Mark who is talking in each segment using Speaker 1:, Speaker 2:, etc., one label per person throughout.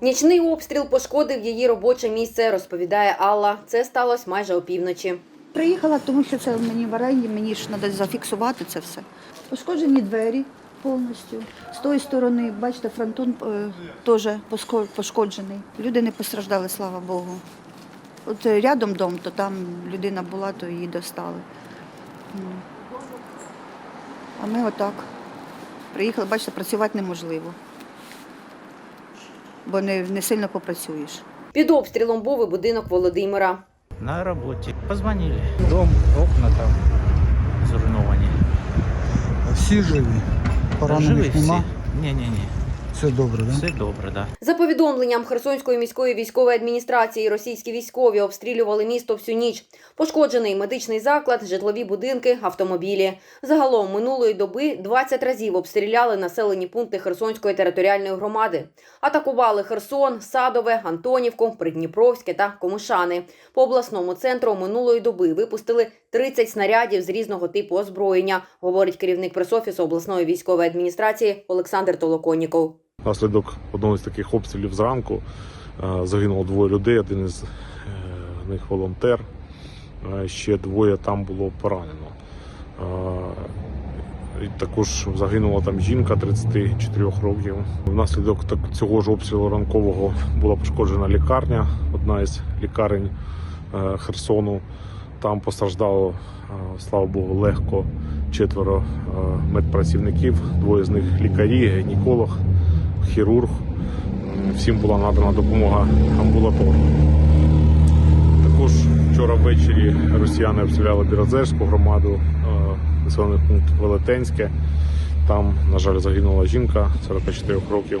Speaker 1: Нічний обстріл пошкодив її робоче місце, розповідає Алла. Це сталося майже опівночі.
Speaker 2: Приїхала, тому що це мені в оренді, мені ж треба зафіксувати це все. Пошкоджені двері повністю. З тої сторони, бачите, фронтон е, теж пошкоджений. Люди не постраждали, слава Богу. От е, рядом дом, то там людина була, то її достали. А ми отак. Приїхали, бачите, працювати неможливо. Бо не, не сильно попрацюєш.
Speaker 1: Під обстрілом був і будинок Володимира.
Speaker 3: На роботі Позвонили. Дом, окна там зруйновані.
Speaker 4: Всі живі.
Speaker 3: Живі
Speaker 4: Поранених
Speaker 3: всі?
Speaker 4: нема.
Speaker 3: Ні-ні-ні.
Speaker 4: Все добре, так?
Speaker 3: Все добре, да.
Speaker 1: За повідомленням Херсонської міської військової адміністрації, російські військові обстрілювали місто всю ніч. Пошкоджений медичний заклад, житлові будинки, автомобілі. Загалом минулої доби 20 разів обстріляли населені пункти Херсонської територіальної громади. Атакували Херсон, Садове, Антонівку, Придніпровське та Комишани. По обласному центру минулої доби випустили 30 снарядів з різного типу озброєння, говорить керівник пресофісу обласної військової адміністрації Олександр Толоконніков.
Speaker 5: Внаслідок одного з таких обстрілів зранку е, загинуло двоє людей. Один із е, них волонтер. е, Ще двоє там було поранено. І Також загинула там жінка 34 років. Внаслідок цього ж обстрілу ранкового була пошкоджена лікарня, одна із лікарень Херсону. Там постраждало, слава Богу, легко четверо медпрацівників, двоє з них лікарі, гінеколог, хірург. Всім була надана допомога амбулаторно. Також вчора ввечері росіяни обстріляли Бірозерську громаду, е, населений пункт Велетенське. Там, на жаль, загинула жінка 44 років.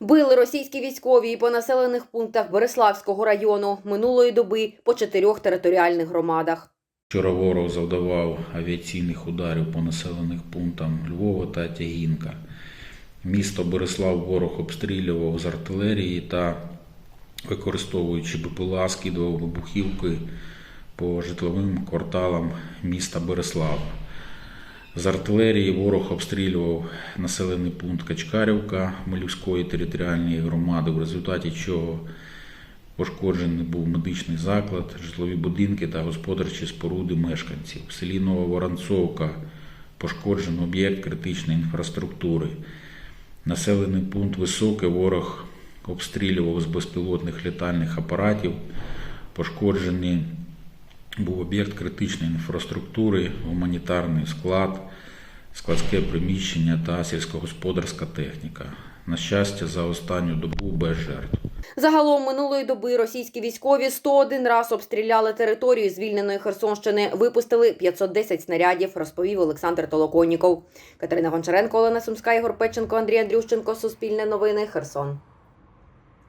Speaker 1: Били російські військові і по населених пунктах Береславського району минулої доби по чотирьох територіальних громадах.
Speaker 6: Вчора ворог завдавав авіаційних ударів по населених пунктам Львова та Тягінка. Місто Борислав ворог обстрілював з артилерії та, використовуючи БПЛА, скидував вибухівки по житловим кварталам міста Борислава. З артилерії ворог обстрілював населений пункт Качкарівка Малівської територіальної громади, в результаті чого Пошкоджений був медичний заклад, житлові будинки та господарчі споруди мешканців. В селі Нова Воронцовка пошкоджено об'єкт критичної інфраструктури. Населений пункт високий, ворог обстрілював з безпілотних літальних апаратів. Пошкоджений був об'єкт критичної інфраструктури, гуманітарний склад, складське приміщення та сільськогосподарська техніка. На щастя, за останню добу без жертв.
Speaker 1: Загалом минулої доби російські військові 101 раз обстріляли територію звільненої Херсонщини, випустили 510 снарядів, розповів Олександр Толоконніков. Катерина Гончаренко, Олена Сумська, Ігор Печенко, Андрій Андрющенко. Суспільне новини. Херсон.